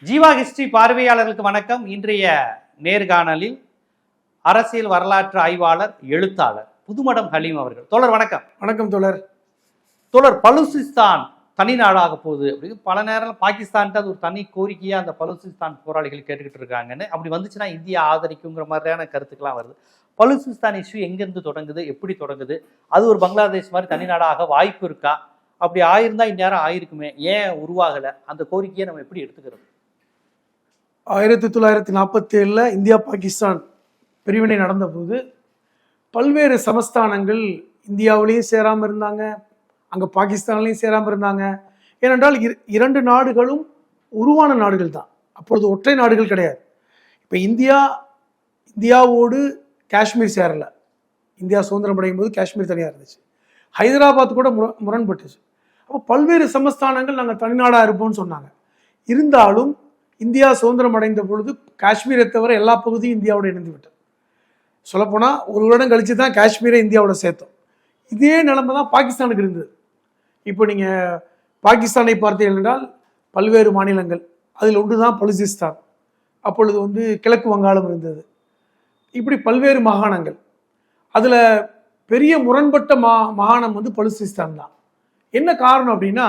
Jeeva history பார்வையாளர்களுக்கு வணக்கம். இன்றைய நேர்காணலில் அரசியல் வரலாற்று ஆய்வாளர் எழுத்தாளர் புதுமடம் ஹலீம் அவர்கள். தோழர் வணக்கம். வணக்கம் தோழர். தோழர் பலுசிஸ்தான் தனி நாடாக போகுது அப்படின்னு பல நேரம் பாகிஸ்தான்ட்டு அது ஒரு தனி கோரிக்கையா அந்த பலுசிஸ்தான் போராளிகள் கேட்டுக்கிட்டு இருக்காங்கன்னு. அப்படி வந்துச்சுன்னா இந்தியா ஆதரிக்குங்கிற மாதிரியான கருத்துக்கெல்லாம் வருது. பலுசிஸ்தான் இஷ்யூ எங்கேருந்து தொடங்குது எப்படி தொடங்குது? அது ஒரு பங்களாதேஷ் மாதிரி தனி நாடாக வாய்ப்பு இருக்கா? அப்படி ஆயிருந்தா இந்நேரம் ஆயிருக்குமே. ஏன் உருவாகலை? அந்த கோரிக்கையை நம்ம எப்படி எடுத்துக்கிறது? ஆயிரத்தி தொள்ளாயிரத்தி நாற்பத்தி ஏழில் இந்தியா பாகிஸ்தான் பிரிவினை நடந்தபோது பல்வேறு சமஸ்தானங்கள் இந்தியாவிலையும் சேராமல் இருந்தாங்க அங்கே பாகிஸ்தான்லேயும் சேராமல் இருந்தாங்க. ஏனென்றால் இரண்டு நாடுகளும் உருவான நாடுகள் தான் அப்பொழுது ஒற்றை நாடுகள் கிடையாது. இப்போ இந்தியா இந்தியாவோடு காஷ்மீர் சேரலை. இந்தியா சுதந்திரம் அடையும் போது காஷ்மீர் தனியாக இருந்துச்சு. ஹைதராபாத் கூட முர முரண்பட்டுச்சு. அப்போ பல்வேறு சமஸ்தானங்கள் நாங்கள் தனிநாடாக இருப்போம்னு சொன்னாங்க. இருந்தாலும் இந்தியா சுதந்திரம் அடைந்த பொழுது காஷ்மீரை தவிர எல்லா பகுதியும் இந்தியாவோட இணைந்து விட்டது சொல்லப்போனால் ஒரு வருடம் கழிச்சு தான் காஷ்மீரை இந்தியாவோட சேர்த்தோம். இதே நிலைமை தான் பாகிஸ்தானுக்கு இருந்தது. இப்போ நீங்கள் பாகிஸ்தானை பார்த்தீர்கள் என்றால் பல்வேறு மாநிலங்கள் அதில் ஒன்று தான் பலுசிஸ்தான். அப்பொழுது வந்து கிழக்கு வங்காளம் இருந்தது. இப்படி பல்வேறு மாகாணங்கள். அதில் பெரிய முரண்பட்ட மா மாகாணம் வந்து பலுசிஸ்தான் தான். என்ன காரணம் அப்படின்னா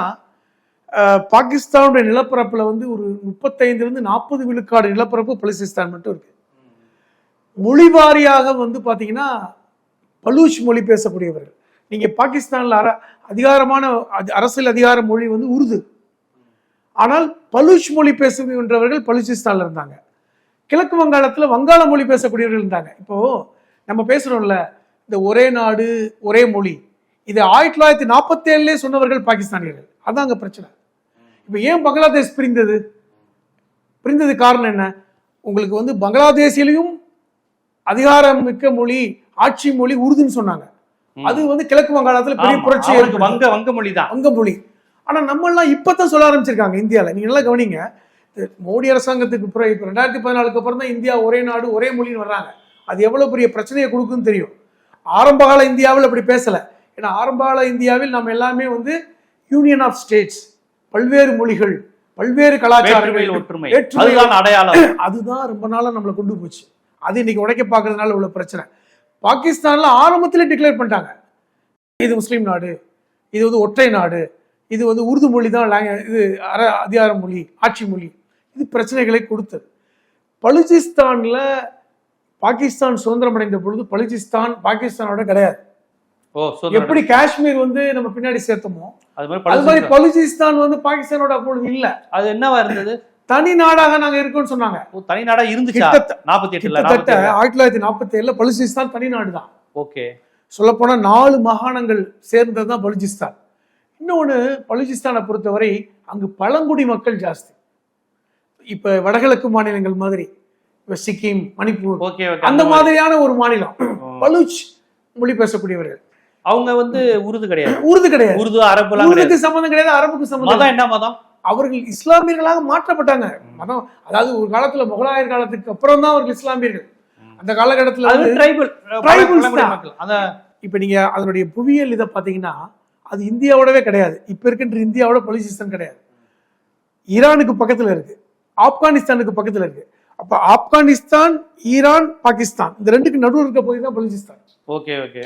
பாகிஸ்தானுடைய நிலப்பரப்பில் வந்து ஒரு முப்பத்தைந்துலேருந்து நாற்பது விழுக்காடு நிலப்பரப்பு பலுசிஸ்தான் மட்டும் இருக்கு. மொழி வாரியாக வந்து பார்த்தீங்கன்னா பலூச் மொழி பேசக்கூடியவர்கள். நீங்கள் பாகிஸ்தானில் அர அதிகாரமான அரசியல் அதிகார மொழி வந்து உருது. ஆனால் பலூச் மொழி பேசுகின்றவர்கள் பலுச்சிஸ்தானில் இருந்தாங்க. கிழக்கு வங்காளத்தில் வங்காள மொழி பேசக்கூடியவர்கள் இருந்தாங்க. இப்போ நம்ம பேசுகிறோம்ல இந்த ஒரே நாடு ஒரே மொழி. இது ஆயிரத்தி தொள்ளாயிரத்தி நாற்பத்தேழுலேயே சொன்னவர்கள் பாகிஸ்தானியர்கள். அதான் அங்கே பிரச்சனை. இப்போ ஏன் பங்களாதேஷ் பிரிந்தது? பிரிந்தது காரணம் என்ன? உங்களுக்கு வந்து பங்களாதேஷிலையும் அதிகாரம் மிக்க மொழி ஆட்சி மொழி உருதுன்னு சொன்னாங்க. அது வந்து கிழக்கு வங்காளத்துல பெரிய புரட்சி ஏற்படுத்துது. வங்க வங்க மொழி தான் வங்க மொழி ஆனா நம்ம எல்லாம் இப்பதான் சொல்ல ஆரம்பிச்சிருக்காங்க இந்தியால. நீங்க நல்லா கவனிங்க. மோடி அரசாங்கத்துக்கு பிறகு இப்போ ரெண்டாயிரத்தி பதினாலுக்கு அப்புறம் தான் இந்தியா ஒரே நாடு ஒரே மொழின்னு வர்றாங்க. அது எவ்வளவு பெரிய பிரச்சனையை கொடுக்குன்னு தெரியும். ஆரம்பகால இந்தியாவில் அப்படி பேசல. ஏன்னா ஆரம்பகால இந்தியாவில் நம்ம எல்லாமே வந்து யூனியன் ஆஃப் ஸ்டேட்ஸ் பல்வேறு மொழிகள் பல்வேறு கலாச்சாரங்கள் ஒற்றுமை. அதுதான் அடையாளம். அதுதான் ரொம்ப நாளா நம்மளை கொண்டு போச்சு. அது இன்னைக்கு உடைக்க பார்க்கறதுனால உள்ள பிரச்சனை. பாகிஸ்தான்ல ஆரம்பத்திலே டிக்ளேர் பண்ணிட்டாங்க. இது முஸ்லீம் நாடு இது வந்து ஒற்றை நாடு இது வந்து உருது மொழி தான் இது அர அதிகார மொழி ஆட்சி மொழி. இது பிரச்சனைகளை கொடுத்தது. பலுச்சிஸ்தான்ல பாகிஸ்தான் சுதந்திரம் அடைந்த பொழுது பலுச்சிஸ்தான் பாகிஸ்தானோட கிடையாது. எப்படி காஷ்மீர் வந்து நம்ம பின்னாடி சேர்த்தோமோ அது மாதிரி. பலுச்சிஸ்தான் வந்து பாகிஸ்தானோட அப்பொழுது இல்ல. அது என்னவா இருந்தது? தனி நாடாக நாங்க இருக்கோம்னு சொன்னாங்க. தனி நாடா இருந்துச்சா? நாற்பத்தி எட்டுல ஆயிரத்தி தொள்ளாயிரத்தி நாற்பத்தி ஏழுல பலுச்சிஸ்தான் தனி நாடு தான் ஓகே. சொல்லப்போனா நாலு மாகாணங்கள் சேர்ந்தது தான் பலுச்சிஸ்தான் இன்னொன்று பலுச்சிஸ்தானை பொறுத்தவரை அங்கு பழங்குடி மக்கள் ஜாஸ்தி. இப்போ வடகிழக்கு மாநிலங்கள் மாதிரி இப்போ சிக்கிம் மணிப்பூர் அந்த மாதிரியான ஒரு மாநிலம். பலுச் மொழி பேசக்கூடியவர்கள். அவங்க வந்து உருது கிடையாது. உருது கிடையாது. உருது கிடையாது உருதுக்கு சம்பந்தம் கிடையாது அரபுக்கு சம்பந்தம் மதம் என்ன மதம்? அவர்கள் இஸ்லாமியர்களாக மாற்றப்பட்டாங்க. மதம் அதாவது ஒரு காலத்துல முகலாயர் காலத்துக்கு அப்புறம் தான் அவர்கள் இஸ்லாமியர்கள். அந்த காலகட்டத்தில் இப்போ நீங்க அதனுடைய புவியியல் இதை பார்த்தீங்கன்னா அது இந்தியாவோடவே கிடையாது. இப்போ இருக்கின்ற இந்தியாவோட பலுச்சிஸ்தான் கிடையாது. ஈரானுக்கு பக்கத்துல இருக்கு. ஆப்கானிஸ்தானுக்கு பக்கத்துல இருக்கு. அப்ப ஆப்கானிஸ்தான் ஈரான் பாகிஸ்தான். இந்த ரெண்டுக்கு நடுவில் இருக்க பகுதி தான் பலுச்சிஸ்தான் ஓகே ஓகே.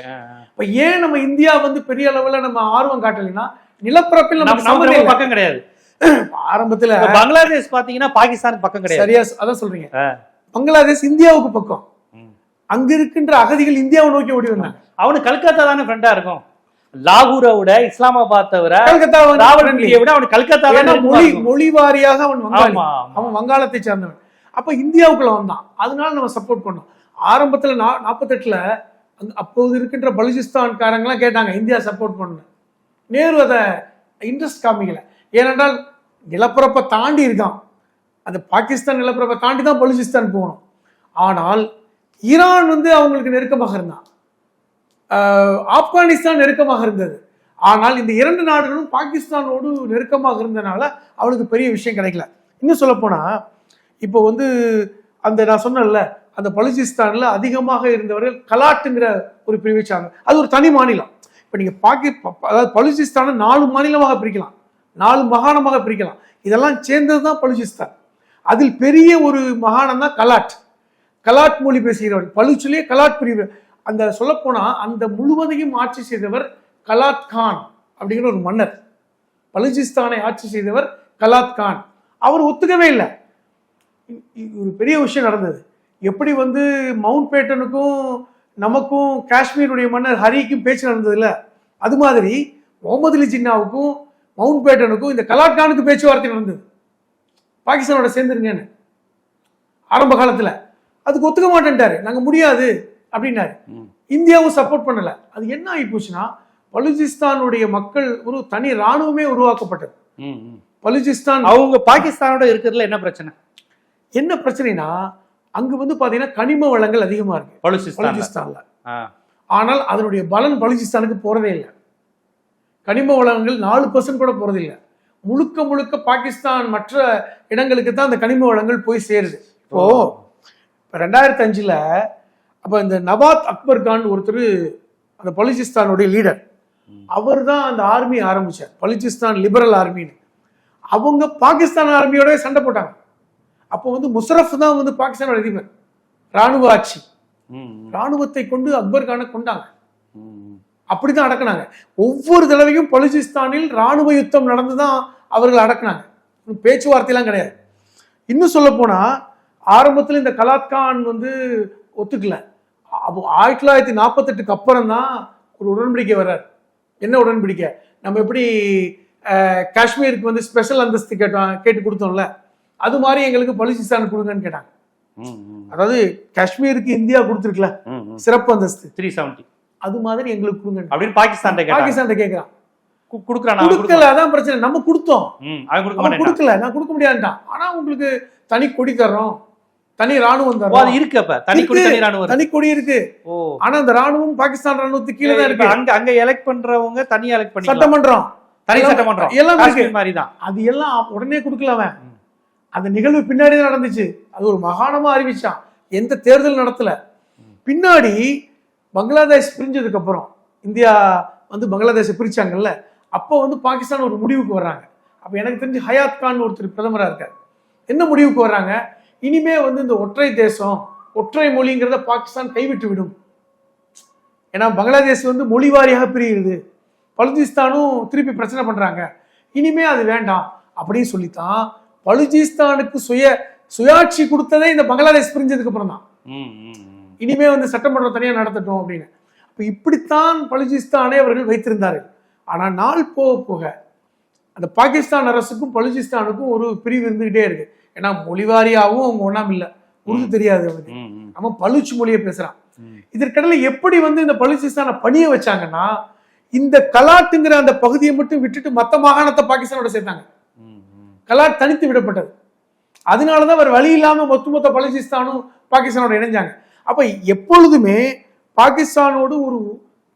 இப்ப ஏன் நம்ம இந்தியா வந்து பெரிய அளவுல நம்ம ஆர்வம் காட்டலைன்னா நிலப்பரப்பில் நம்ம. பக்கம் கிடையாது. ஆரம்பத்துல பங்களாதேஷ் பாத்தீங்கன்னா பாகிஸ்தானுக்கு பக்கம் கிடையாது. சரியா அதான் சொல்றீங்க. பங்களாதேஷ் இந்தியாவுக்கு பக்கம். அங்க இருக்கின்ற அகதிகள் இந்தியாவை நோக்கி ஓடி வந்தாங்க. அவனுக்கு கல்கத்தா தானே ஃப்ரெண்டா இருக்கும். லாகூரை விட இஸ்லாமாபாத்தை விட கல்கத்தா விட அவனுக்கு கல்கத்தா மொழி மொழி வாரியாக அவன் வங்காளி. ஆமா, ஆமா. அவன் வங்காளத்தை சேர்ந்தவன். அப்போ இந்தியாவுக்குள்ளே வந்தான். அதனால நம்ம சப்போர்ட் பண்ணோம். ஆரம்பத்தில் நா நாற்பத்தெட்டில் அந்த அப்போது இருக்கின்ற பலுச்சிஸ்தான்காரங்களாம் கேட்டாங்க இந்தியா சப்போர்ட் பண்ணு. நேரு அதை இன்ட்ரெஸ்ட் காமிக்கல. ஏனென்றால் நிலப்பரப்பை தாண்டி இருக்கான். அந்த பாகிஸ்தான் நிலப்பரப்பை தாண்டி தான் பலுச்சிஸ்தான் போகணும். ஆனால் ஈரான் வந்து அவங்களுக்கு நெருக்கமாக இருந்தான். ஆப்கானிஸ்தான் நெருக்கமாக இருந்தது. ஆனால் இந்த இரண்டு நாடுகளும் பாகிஸ்தானோடு நெருக்கமாக இருந்தனால அவளுக்கு பெரிய விஷயம் கிடைக்கல. இன்னும் சொல்லப்போனால் இப்போ வந்து அந்த நான் சொன்னேன்ல அந்த பலுச்சிஸ்தானில் அதிகமாக இருந்தவர்கள் கலாட்டுங்கிற ஒரு பிரிவை சார்ந்த அது ஒரு தனி மாநிலம். இப்போ நீங்கள் பாக்கி அதாவது பலுச்சிஸ்தானை நாலு மாநிலமாக பிரிக்கலாம். நாலு மாகாணமாக பிரிக்கலாம். இதெல்லாம் சேர்ந்தது தான் பலுச்சிஸ்தான் அதில் பெரிய ஒரு மகாணம் தான் கலாட். கலாட் மொழி பேசுகிறவர் பழுச்சிலே கலாட் பிரிவு. அந்த சொல்லப்போனால் அந்த முழுவதையும் ஆட்சி செய்தவர் கலாத் கான் அப்படிங்கிற ஒரு மன்னர். பலுச்சிஸ்தானை ஆட்சி செய்தவர் கலாத் கான். அவர் ஒத்துக்கவே இல்லை. ஒரு பெரிய விஷயம் நடந்தது. எப்படி வந்து மவுண்ட் பேட்டனுக்கும் நமக்கும் காஷ்மீருடைய மன்னர் ஹரிக்கும் பேச்சு நடந்ததுல அது மாதிரி முகமது அலி ஜின்னாவுக்கும் மவுண்ட் பேட்டனுக்கும் இந்த கலாட் கானுக்கு பேச்சுவார்த்தை நடந்தது. பாகிஸ்தானோட சேர்ந்துருங்கன்னு. ஆரம்ப காலத்துல. அதுக்கு ஒத்துக்க மாட்டேன்ட்டாரு. நாங்க முடியாது அப்படின்னாரு. இந்தியாவும் சப்போர்ட் பண்ணல. அது என்ன ஆகி போச்சுன்னா பலுச்சிஸ்தானுடைய மக்கள் ஒரு தனி ராணுவமே உருவாக்கப்பட்டது. பலுச்சிஸ்தான் அவங்க பாகிஸ்தானோட இருக்கிறதுல என்ன பிரச்சனை? என்ன பிரச்சனைனா அங்க வந்து பாத்தீங்கன்னா கனிம வளங்கள் அதிகமா இருக்கு. பலுச்சிஸ்தான் பலுச்சிஸ்தான்ல ஆனால் அதனுடைய பலன் பலுச்சிஸ்தானுக்கு போறதே இல்லை. கனிம வளங்கள் நாலு பர்சன்ட் கூட போறதே இல்லை. முழுக்க முழுக்க பாகிஸ்தான் மற்ற இடங்களுக்கு தான் அந்த கனிம வளங்கள் போய் சேருது. இப்போ இப்போ ரெண்டாயிரத்தி அஞ்சுல அப்ப இந்த நவாத் அக்பர் கான் ஒருத்தர் அந்த பலுச்சிஸ்தானுடைய லீடர் அவர் தான் அந்த ஆர்மி ஆரம்பிச்சார். பலுச்சிஸ்தான் லிபரல் ஆர்மின்னு அவங்க பாகிஸ்தான் ஆர்மியோட சண்டை போட்டாங்க. அப்போ வந்து முஷரஃப் தான் வந்து பாகிஸ்தானோட அதிபர். ராணுவ ஆட்சி. ராணுவத்தை கொண்டு அக்பர் கானை கொண்டாங்க. அப்படிதான் அடக்குனாங்க. ஒவ்வொரு தடவையும் பலுச்சிஸ்தானில் ராணுவ யுத்தம் நடந்துதான் அவர்கள் அடக்குனாங்க. பேச்சுவார்த்தையெல்லாம் கிடையாது. இன்னும் சொல்ல போனா ஆரம்பத்தில் இந்த கலாத் கான் வந்து ஒத்துக்கல. அப்போ ஆயிரத்தி தொள்ளாயிரத்தி நாற்பத்தெட்டுக்கு அப்புறம் தான் ஒரு உடன்படிக்கை வர்றார். என்ன உடன்படிக்கை? நம்ம எப்படி காஷ்மீருக்கு வந்து ஸ்பெஷல் அந்தஸ்து கேட்டோம் கேட்டு கொடுத்தோம்ல. அது மாதிரி எங்களுக்கு பலுச்சிஸ்தான் கொடுங்கன்னு கேட்டாங்க. அதாவது காஷ்மீருக்கு இந்தியா கொடுத்துருக்குல. சிறப்பு அந்தஸ்து. 370 அது மாதிரி எங்களுக்கு கொடுங்க அப்படின்னு பாகிஸ்தான் பாகிஸ்தான் கேட்கிறான். கு- குடுக்குறான்? கொடுக்கல அதான் பிரச்சனை. நம்ம கொடுத்தோம். கொடுக்கல. நான் கொடுக்க முடியாதுட்டான் ஆனா உங்களுக்கு தனி கொடி தர்றோம். தனி ராணுவம் அது தர்றோம் இருக்கு அப்ப. தனி குடி. தனி ராணுவம் தனி கொடி இருக்கு. ஓ. ஆனா அந்த ராணுவம் பாகிஸ்தான் ராணுவத்துக்கு கீழே தான் இருக்கு. அங்க அங்க எலெக்ட் பண்றவங்க தனி எலெக்ட் பண்ணிக்கலாம். சட்டமன்றம். தனி சட்டமன்றம். எல்லாம் மாதிரி தான் அது எல்லாம் உடனே கொடுக்கல அவன். அந்த நிகழ்வு பின்னாடி தான் நடந்துச்சு. அது ஒரு மகாணமா அறிவிச்சான். எந்த தேர்தல் நடத்தல. பின்னாடி பங்களாதேஷ் பிரிஞ்சதுக்கு அப்புறம் இந்தியா வந்து பங்களாதேஷை பிரிச்சாங்கல்ல அப்போ வந்து பாகிஸ்தான் ஒரு முடிவுக்கு வர்றாங்க. அப்ப எனக்கு தெரிஞ்சு ஹயாத் கான் ஒருத்தர் பிரதமராக இருக்கார். என்ன முடிவுக்கு வர்றாங்க? இனிமே வந்து இந்த ஒற்றை தேசம் ஒற்றை மொழிங்கிறத பாகிஸ்தான் கைவிட்டு விடும். ஏன்னா பங்களாதேஷ் வந்து மொழி வாரியாக பிரியுது. பலுச்சிஸ்தானும் திருப்பி பிரச்சனை பண்றாங்க. இனிமே அது வேண்டாம். அப்படின்னு சொல்லித்தான் பலுச்சிஸ்தானுக்கு சுய சுயாட்சி கொடுத்ததே இந்த பங்களாதேஷ் பிரிஞ்சதுக்கு அப்புறம் தான். இனிமே வந்து சட்டமன்றம் தனியா நடத்தட்டும் அப்படின்னு. அப்ப இப்படித்தான் பலுச்சிஸ்தானை அவர்கள் வைத்திருந்தார்கள். ஆனா நாள் போக போக அந்த பாகிஸ்தான் அரசுக்கும் பலுச்சிஸ்தானுக்கும் ஒரு பிரிவு இருந்துகிட்டே இருக்கு. ஏன்னா மொழிவாரியாவும் அவங்க ஒண்ணாம் இல்ல. உருது தெரியாது அவனுக்கு. ம், ம், அவன் பலுச்சு மொழியை பேசுறான். இதற்கிடையில எப்படி வந்து இந்த பலுச்சிஸ்தானை பணிய வச்சாங்கன்னா இந்த கலாட்டுங்கிற அந்த பகுதியை மட்டும் விட்டுட்டு மத்த மாகாணத்தை பாகிஸ்தானோட சேர்த்தாங்க. கலாட் தனித்து விடப்பட்டது. அதனாலதான் அவர் வழி இல்லாம மொத்த மொத்த பலுச்சிஸ்தானும் பாகிஸ்தானோட இணைஞ்சாங்க. அப்ப எப்பொழுதுமே பாகிஸ்தானோடு ஒரு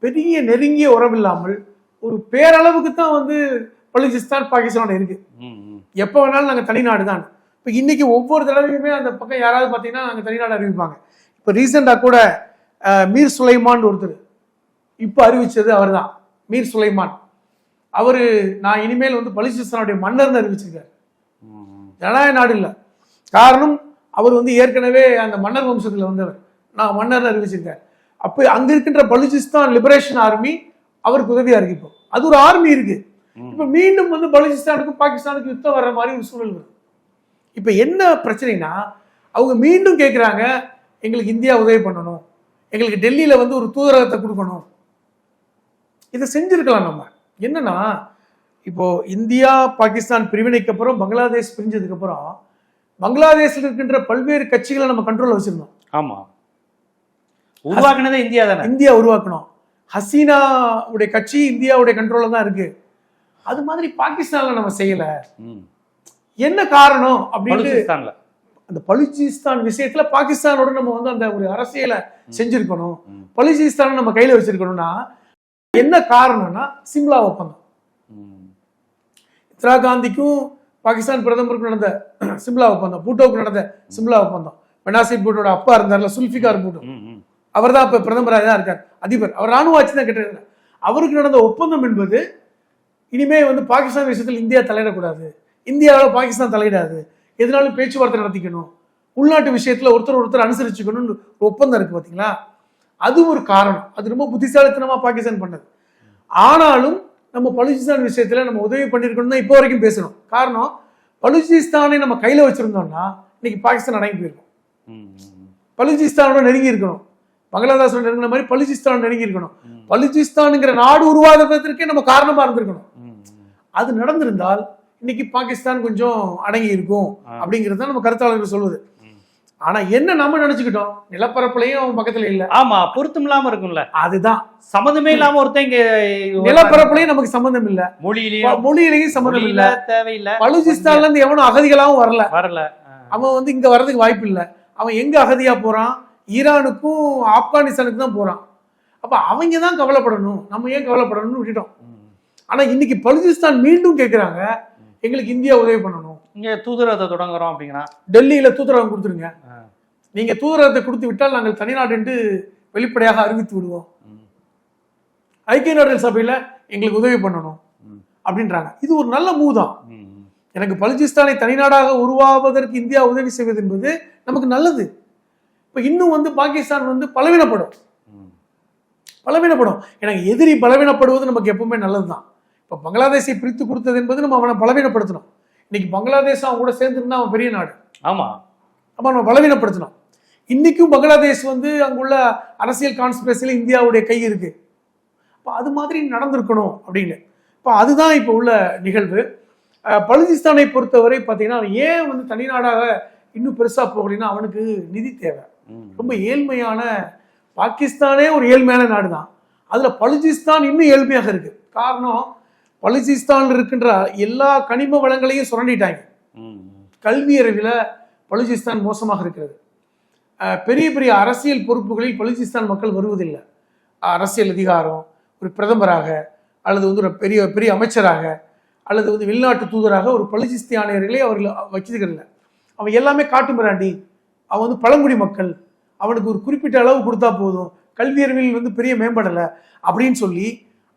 பெரிய நெருங்கிய உறவில்லாமல் ஒரு பேரளவுக்கு தான் வந்து பலுச்சிஸ்தான் பாகிஸ்தானோட இருக்கு. எப்போ வேணாலும் நாங்கள் தனிநாடு தான். இப்போ இன்னைக்கு ஒவ்வொரு தடவையுமே அந்த பக்கம் யாராவது பார்த்தீங்கன்னா நாங்கள் தனிநாடு அறிவிப்பாங்க. இப்போ ரீசெண்டாக கூட மீர் சுலைமான் ஒருத்தர் இப்போ அறிவிச்சது அவர்தான். மீர் சுலைமான். அவர் நான் இனிமேல் வந்து பலுச்சிஸ்தானுடைய மன்னர்னு அறிவிச்சிருக்காரு. ஜனநாயக நாடு இல்லை. காரணம் அவர் வந்து ஏற்கனவே அந்த மன்னர் வம்சத்தில் வந்தவர். நான் மன்னர்னு அறிவிச்சிருக்கேன். அப்போ அங்கே இருக்கின்ற பலுச்சிஸ்தான் லிபரேஷன் ஆர்மி அவருக்கு உதவியாக இருக்கு இப்போ. அது ஒரு ஆர்மி இருக்கு. இப்போ இப்ப மீண்டும் வந்து பலுச்சிஸ்தானுக்கும் பாகிஸ்தானுக்கும் யுத்தம் வர்ற மாதிரி ஒரு சூழல் வரும். இப்ப என்ன பிரச்சனைனா அவங்க மீண்டும் கேட்குறாங்க எங்களுக்கு இந்தியா உதவி பண்ணணும். எங்களுக்கு டெல்லியில வந்து ஒரு தூதரகத்தை கொடுக்கணும். இதை செஞ்சுருக்கலாம் நம்ம. என்னன்னா இப்போ இந்தியா பாகிஸ்தான் பிரிவினைக்கு அப்புறம் பங்களாதேஷ் பிரிஞ்சதுக்கு அப்புறம் பங்களாதேஷ்ல இருக்கின்ற பல்வேறு கட்சிகளை நம்ம கண்ட்ரோல்ல வச்சிருந்தோம். ஆமா. உருவாக்குனதே இந்தியா தானே? இந்தியா உருவாக்கணும். ஹசீனா உடைய கட்சி இந்தியாவுடைய கண்ட்ரோல்ல தான் இருக்கு. அது மாதிரி பாகிஸ்தான்ல நம்ம செய்யல. என்ன காரணம் அப்படின்னு அந்த பலுச்சிஸ்தான் விஷயத்துல பாகிஸ்தானோட நம்ம வந்து அந்த ஒரு அரசியலை செஞ்சிருக்கணும். பலுச்சிஸ்தான் நம்ம கையில வச்சிருக்கணும்னா என்ன காரணம்னா சிம்லா ஒப்பந்தம். இந்திரா காந்திக்கும் பாகிஸ்தான் பிரதமருக்கும் நடந்த சிம்லா ஒப்பந்தம் பூட்டோவுக்கு நடந்த சிம்லா ஒப்பந்தம். பெனாசிர் பூட்டோட அப்பா இருந்தார்ல சுல்ஃபிகார் பூட்டோ. அவர் தான் இப்ப பிரதமராக தான் இருக்கார். அதிபர். அவர் ராணுவ ஆட்சி தான் கேட்டிருக்கார் அவருக்கு நடந்த ஒப்பந்தம் என்பது இனிமே வந்து பாகிஸ்தான் விஷயத்தில் இந்தியா தலையிடக்கூடாது. இந்தியாவில் பாகிஸ்தான் தலையிடாது. எதனாலும் பேச்சுவார்த்தை நடத்திக்கணும். உள்நாட்டு விஷயத்துல ஒருத்தர் ஒருத்தர் அனுசரிச்சுக்கணும்னு ஒரு ஒப்பந்தம் இருக்கு பாத்தீங்களா? அது ஒரு காரணம். அது ரொம்ப புத்திசாலித்தனமா பாகிஸ்தான் பண்ணது. ஆனாலும் நம்ம பலுச்சிஸ்தான் விஷயத்துல நம்ம உதவி பண்ணிருக்கணும் தான் இப்போ வரைக்கும் பேசணும் காரணம் பலுச்சிஸ்தானை நம்ம கையில வச்சிருந்தோம்னா இன்னைக்கு பாகிஸ்தான் அடங்கி போயிருக்கும் பலுச்சிஸ்தானோட நெருங்கி இருக்கணும் பங்களாதேஷோட நெருங்கின மாதிரி பலுச்சிஸ்தான் நெருங்கி இருக்கணும் பலுச்சிஸ்தானுங்கிற நாடு உருவாகிறதுக்கே நம்ம காரணமா இருந்திருக்கணும். அது நடந்திருந்தால் இன்னைக்கு பாகிஸ்தான் கொஞ்சம் அடங்கி இருக்கும். அப்படிங்கிறது தான் நம்ம கருத்தாளர்கள் சொல்வது. ஆனா என்ன நம்ம நினைச்சுக்கிட்டோம்? நிலப்பரப்புலையும் அவன் பக்கத்துல இல்ல. ஆமா பொருத்தம் இல்லாம இருக்கும்ல. அதுதான். சம்மந்தமே இல்லாம ஒருத்தன் இங்க நிலப்பரப்புலையும் நமக்கு சம்பந்தம் இல்ல. மொழியிலயும் மொழியிலையும் சம்பந்தம் இல்ல. தேவையில்ல. பலுச்சிஸ்தான்ல இருந்து எவனும் அகதிகளாவும் வரல. வரல. அவன் வந்து இங்க வர்றதுக்கு வாய்ப்பு இல்ல. அவன் எங்க அகதியா போறான்? ஈரானுக்கும் ஆப்கானிஸ்தானுக்கு தான் போறான். அப்ப அவங்க தான் கவலைப்படணும். நம்ம ஏன் கவலைப்படணும்னு விட்டுட்டோம். ஆனா இன்னைக்கு பலுச்சிஸ்தான் மீண்டும் கேக்குறாங்க. எங்களுக்கு இந்தியா உதவி பண்ணணும். இங்க தூதரகத்தை தொடங்குறோம் அப்படிங்கிறான். டெல்லியில தூதரகம் கொடுத்துருங்க. ஆ. நீங்க தூதரகத்தை கொடுத்து விட்டால் நாங்கள் தனிநாடு என்று வெளிப்படையாக அறிவித்து விடுவோம். ஐக்கிய நாடுகள் சபையில எங்களுக்கு உதவி பண்ணணும் அப்படின்றாங்க. இது ஒரு நல்ல மூவ் தான். எனக்கு பலுச்சிஸ்தானை தனிநாடாக உருவாவதற்கு இந்தியா உதவி செய்வது என்பது நமக்கு நல்லது. இப்ப இன்னும் வந்து பாகிஸ்தான் வந்து பலவீனப்படும். பலவீனப்படும். எனக்கு எதிரி பலவீனப்படுவது நமக்கு எப்பவுமே நல்லதுதான். இப்ப பங்களாதேஷை பிரித்து கொடுத்தது என்பது நம்ம அவனை பலவீனப்படுத்தணும். இன்னைக்கு பங்களாதேஷ் அவன் கூட சேர்ந்துருந்தா அவன் பெரிய நாடு. ஆமா. அப்ப நம்ம பலவீனப்படுத்தணும். இன்னைக்கும் பங்களாதேஷ் வந்து அங்குள்ள அரசியல் கான்ஸ்பிரசியில் இந்தியாவுடைய கை இருக்கு. அப்போ அது மாதிரி நடந்திருக்கணும் அப்படின்னு. இப்போ அதுதான் இப்போ உள்ள நிகழ்வு. அஹ் பலுச்சிஸ்தானை பொறுத்தவரை பார்த்தீங்கன்னா ஏன் வந்து தனிநாடாக இன்னும் பெருசா போகலைன்னா அவனுக்கு நிதி தேவை. ரொம்ப ஏழ்மையான பாகிஸ்தானே ஒரு ஏழ்மையான நாடு தான் அதுல பலுச்சிஸ்தான் இன்னும் ஏழ்மையாக இருக்கு. காரணம் பலுச்சிஸ்தான்ல இருக்கின்ற எல்லா கனிம வளங்களையும் சுரண்டிட்டாங்க. கல்வி அறிவில் பலுச்சிஸ்தான் மோசமாக இருக்கிறது. பெரிய பெரிய அரசியல் பொறுப்புகளில் பலுச்சிஸ்தான் மக்கள் வருவதில்லை. அரசியல் அதிகாரம் ஒரு பிரதமராக அல்லது வந்து ஒரு பெரிய பெரிய அமைச்சராக அல்லது வந்து வெளிநாட்டு தூதராக ஒரு பலுச்சிஸ்தானியர்களே அவர்கள் வச்சுக்கிறதில்ல அவன் எல்லாமே காட்டு மிராண்டி. அவன் வந்து பழங்குடி மக்கள். அவனுக்கு ஒரு குறிப்பிட்ட அளவு கொடுத்தா போதும். கல்வி அறிவில் வந்து பெரிய மேம்படலை அப்படின்னு சொல்லி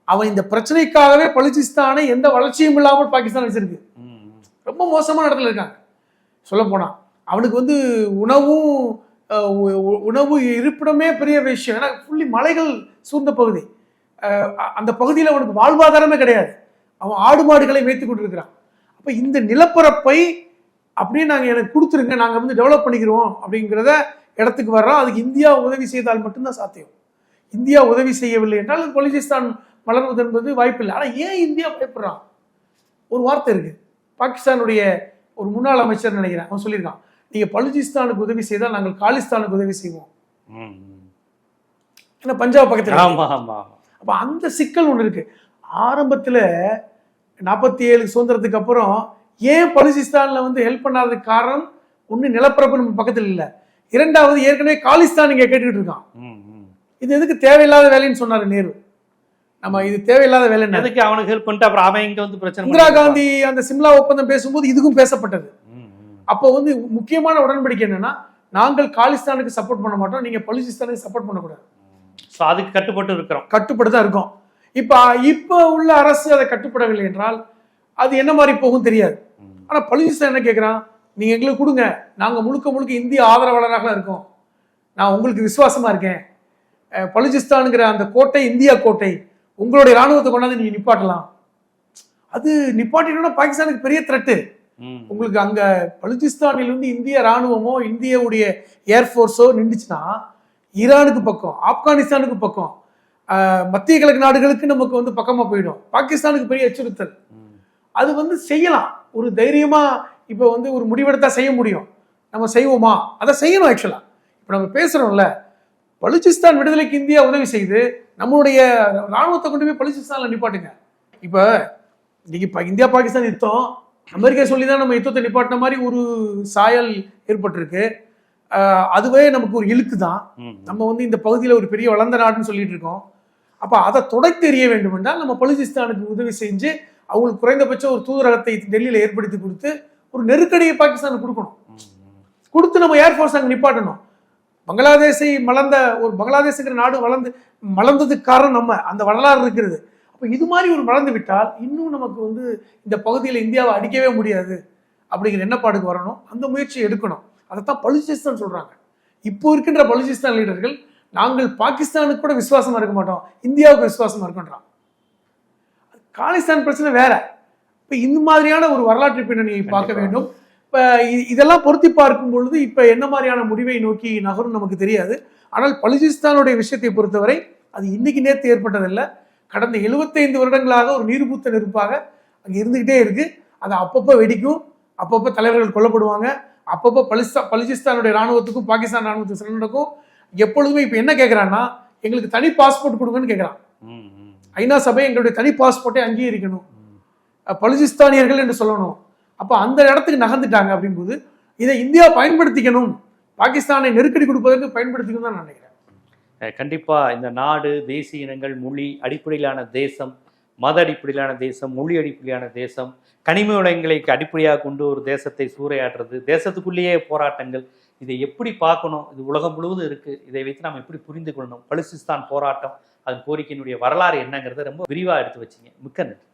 அவன் இந்த பிரச்சனைக்காகவே பலுச்சிஸ்தானை எந்த வளர்ச்சியும் இல்லாமல் பாகிஸ்தான் வச்சிருக்கு. ரொம்ப மோசமான இடத்துல இருக்காங்க. சொல்ல போனா அவனுக்கு வந்து உணவும் உணவு இருப்பிடமே பெரிய விஷயம். ஏன்னா ஃபுல்லி மலைகள் சூழ்ந்த பகுதி. அந்த பகுதியில் அவனுக்கு வாழ்வாதாரமே கிடையாது. அவன் ஆடு மாடுகளை மேய்த்து கொண்டிருக்கிறான். அப்போ இந்த நிலப்பரப்பை அப்படியே நாங்கள் எனக்கு கொடுத்துருங்க நாங்கள் வந்து டெவலப் பண்ணிக்கிறோம் அப்படிங்கிறத இடத்துக்கு வர்றோம். அதுக்கு இந்தியா உதவி செய்தால் மட்டும்தான் சாத்தியம். இந்தியா உதவி செய்யவில்லை என்றால் அது பலுச்சிஸ்தான் என்பது வாய்ப்பில்லை. ஆனால் ஏன் இந்தியா பயப்படுறான்? ஒரு வார்த்தை இருக்குது பாகிஸ்தானுடைய ஒரு முன்னாள் அமைச்சர் நினைக்கிறேன். அவன் சொல்லியிருக்கான். நீங்க பலுச்சிஸ்தானுக்கு உதவி செய்தால் நாங்கள் காலிஸ்தானுக்கு உதவி செய்வோம். ஏன்னா பஞ்சாப் பக்கத்துல இருக்கு. ஆமா ஆமா ஆமா. அப்ப அந்த சிக்கல் ஒண்ணு இருக்கு ஆரம்பத்துல நாற்பத்தி ஏழு சுதந்திரத்துக்கு அப்புறம் ஏன் பலுச்சிஸ்தான்ல வந்து ஹெல்ப் பண்ணாததுக்கு காரணம் ஒண்ணு நிலப்பரப்பு நம்ம பக்கத்துல இல்ல இரண்டாவது ஏற்கனவே காலிஸ்தான் இங்க கேட்டுக்கிட்டு இருக்கான். இது எதுக்கு தேவையில்லாத வேலைன்னு சொன்னாரு நேரு நம்ம இது தேவையில்லாத வேலை எதுக்கு அவனுக்கு ஹெல்ப் பண்ணிட்டு அப்புறம் அவன் இங்க வந்து பிரச்சனை இந்திரா காந்தி அந்த சிம்லா ஒப்பந்தம் பேசும்போது இதுக்கும் பேசப்பட்டது. அப்போ வந்து முக்கியமான உடன்படிக்கை என்னன்னா நாங்கள் காலிஸ்தானுக்கு சப்போர்ட் பண்ண மாட்டோம் நீங்க பலுச்சிஸ்தானுக்கு சப்போர்ட் பண்ணக்கூடாது. சோ அதுக்கு கட்டுப்பட்டு இருக்கிறோம். கட்டுப்பட்டு தான் இருக்கும். இப்போ இப்போ உள்ள அரசு அதை கட்டுப்படவில்லை என்றால் அது என்ன மாதிரி போகும் தெரியாது. ம். ஆனா பலுச்சிஸ்தான் என்ன கேட்குறான் நீங்க எங்களுக்கு கொடுங்க. நாங்க முழுக்க முழுக்க இந்திய ஆதரவாளராக இருக்கோம். நான் உங்களுக்கு விசுவாசமா இருக்கேன். பலுச்சிஸ்தானுங்கிற அந்த கோட்டை இந்தியா கோட்டை உங்களுடைய ராணுவத்தை கொண்டாந்து நீங்க நிப்பாட்டலாம். அது நிப்பாட்டினோம்னா பாகிஸ்தானுக்கு பெரிய த்ரெட்டு. உங்களுக்கு அங்க பலுச்சிஸ்தானில் வந்து இந்திய ராணுவமோ இந்தியாவுடைய ஏர்ஃபோர்ஸோ நின்றுச்சுன்னா ஈரானுக்கு பக்கம் ஆப்கானிஸ்தானுக்கு பக்கம் மத்திய கிழக்கு நாடுகளுக்கு நமக்கு வந்து பக்கமா போயிடும். பாகிஸ்தானுக்கு பெரிய அச்சுறுத்தல். அது வந்து செய்யலாம். ஒரு தைரியமா இப்போ வந்து ஒரு முடிவெடுத்தா செய்ய முடியும். நம்ம செய்வோமா? அதை செய்யணும் ஆக்சுவலா இப்போ நம்ம பேசுறோம்ல பலுச்சிஸ்தான் விடுதலைக்கு இந்தியா உதவி செய்து நம்மளுடைய ராணுவத்தை கொண்டு போய் பலுச்சிஸ்தான்ல நிப்பாட்டுங்க. இப்போ இன்னைக்கு இந்தியா பாகிஸ்தான் யுத்தம் அமெரிக்கா சொல்லி தான் நம்ம யுத்தத்தை நிப்பாட்டின மாதிரி ஒரு சாயல் ஏற்பட்டிருக்கு. அதுவே நமக்கு ஒரு இழுக்கு தான். நம்ம வந்து இந்த பகுதியில் ஒரு பெரிய வளர்ந்த நாடுன்னு சொல்லிட்டு இருக்கோம். அப்போ அதை தொடர்ந்து எறிய வேண்டும் என்றால் நம்ம பலுச்சிஸ்தானுக்கு உதவி செஞ்சு அவங்களுக்கு குறைந்தபட்சம் ஒரு தூதரகத்தை டெல்லியில் ஏற்படுத்தி கொடுத்து ஒரு நெருக்கடியை பாகிஸ்தானுக்கு கொடுக்கணும். கொடுத்து நம்ம ஏர்ஃபோர்ஸ் அங்கே நிப்பாட்டணும். பங்களாதேஷை மலர்ந்த ஒரு பங்களாதேஷுங்கிற நாடு வளர்ந்து மலர்ந்ததுக்கு காரணம் நம்ம. அந்த வரலாறு இருக்கிறது. அப்போ இது மாதிரி ஒரு மலர்ந்து விட்டால் இன்னும் நமக்கு வந்து இந்த பகுதியில் இந்தியாவை அடிக்கவே முடியாது அப்படிங்கிற எண்ணப்பாடுக்கு வரணும். அந்த முயற்சியை எடுக்கணும். அதைத்தான் பலுச்சிஸ்தான் சொல்றாங்க. இப்போ இருக்கின்ற பலுச்சிஸ்தான் லீடர்கள் நாங்கள் பாகிஸ்தானுக்கு கூட விசுவாசமா இருக்க மாட்டோம். இந்தியாவுக்கு விசுவாசமா இருக்கோன்றான். காலிஸ்தான் பிரச்சனை வேற. இப்ப இந்த மாதிரியான ஒரு வரலாற்று பின்னணியை பார்க்க. வேண்டும். இப்ப இதெல்லாம் பொருத்தி பார்க்கும் பொழுது இப்ப என்ன மாதிரியான முடிவை நோக்கி நகரும் நமக்கு தெரியாது. ஆனால் பலுச்சிஸ்தானுடைய விஷயத்தை பொறுத்தவரை அது இன்னைக்கு நேற்று ஏற்பட்டதல்ல. கடந்த 75 வருடங்களாக ஒரு நீர்பூத்த நெருப்பாக அங்க இருந்துகிட்டே இருக்கு. அது அப்பப்போ வெடிக்கும் அப்பப்போ தலைவர்கள் கொல்லப்படுவாங்க அப்பப்போ பலிஸ்தா பலுச்சிஸ்தானுடைய ராணுவத்துக்கும் பாகிஸ்தான் ராணுவத்துக்கும் சண்டை நடக்கும். எப்பொழுதுமே இப்போ என்ன கேட்குறான்னா எங்களுக்கு தனி பாஸ்போர்ட் கொடுங்கன்னு கேட்குறான் ஐநா சபை எங்களுடைய தனி பாஸ்போர்ட்டை அங்கீகரிக்கணும். பலுச்சிஸ்தானியர்கள் என்று சொல்லணும். அப்போ அந்த இடத்துக்கு நகர்ந்துட்டாங்க அப்படிங்கும்போது இதை இந்தியா பயன்படுத்திக்கணும். பாகிஸ்தானை நெருக்கடி கொடுப்பதற்கு பயன்படுத்திக்கணும் தான் நான் நினைக்கிறேன். கண்டிப்பாக இந்த நாடு தேசிய இனங்கள் மொழி அடிப்படையிலான தேசம் மத அடிப்படையிலான தேசம் மொழி அடிப்படையிலான தேசம் கனிம வளங்களை அடிப்படையாக கொண்டு ஒரு தேசத்தை சூறையாடுறது தேசத்துக்குள்ளேயே போராட்டங்கள் இதை எப்படி பார்க்கணும்? இது உலகம் முழுவதும் இருக்குது இதை வைத்து நாம் எப்படி புரிந்து கொள்ளணும்? பலுசிஸ்தான் போராட்டம் அதன் கோரிக்கையினுடைய வரலாறு என்னங்கிறத ரொம்ப விரிவாக எடுத்து வச்சிங்க. மிக்க நன்றி.